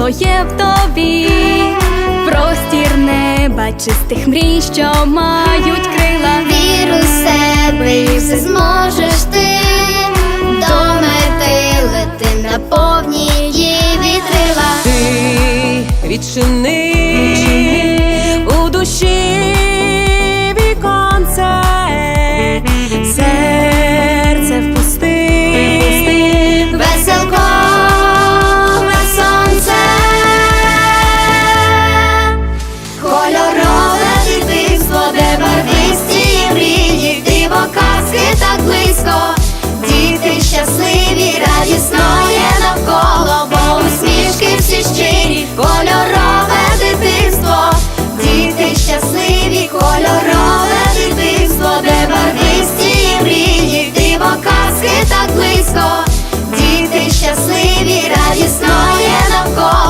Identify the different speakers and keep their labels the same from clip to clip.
Speaker 1: світло є в тобі, простір неба, чистих мрій, що мають крила.
Speaker 2: Віру в себе і все зможеш ти. До мети лети на повні так близько, діти щасливі, радісно є навколо,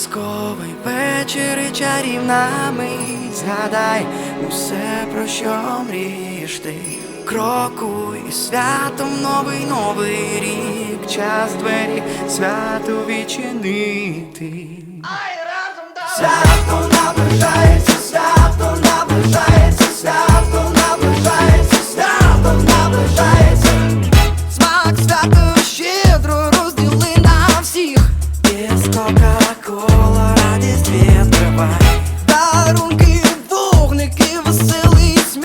Speaker 3: казковий вечір і чарівна мить. Згадай усе, про що мрієш ти. Крокуй святом новий новий рік, час двері свято відчинити. Свято наближається, свято наближається.